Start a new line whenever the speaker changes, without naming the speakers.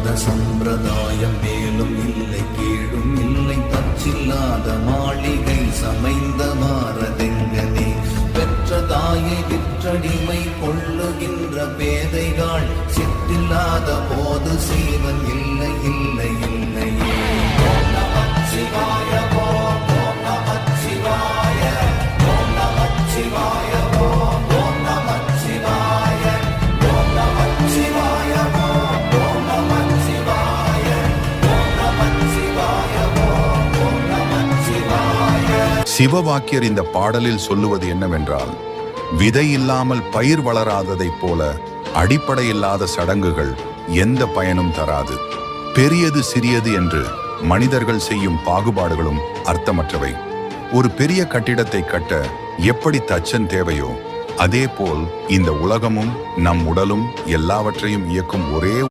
இல்லாத சம்பிரதாயம் மேலும் இல்லை கீழும் இல்லை. தச்சில்லாத மாளிகை சமைந்த மாறதெங்கனே பெற்ற தாயை விற்றடிமை கொள்ளுகின்ற பேதைகள் சிற்றில்லாத போது செய்வன் இல்லை.
சிவவாக்கியர் இந்த பாடலில் சொல்லுவது என்னவென்றால் விதை இல்லாமல் பயிர் வளராததைப் போல அடிப்படை இல்லாத சடங்குகள் எந்த பயனும் தராது. பெரியது சிறியது என்று மனிதர்கள் செய்யும் பாகுபாடுகளும் அர்த்தமற்றவை. ஒரு பெரிய கட்டிடத்தை கட்ட எப்படி தச்சன் தேவையோ அதேபோல் இந்த உலகமும் நம் உடலும் எல்லாவற்றையும் இயக்கும் ஒரே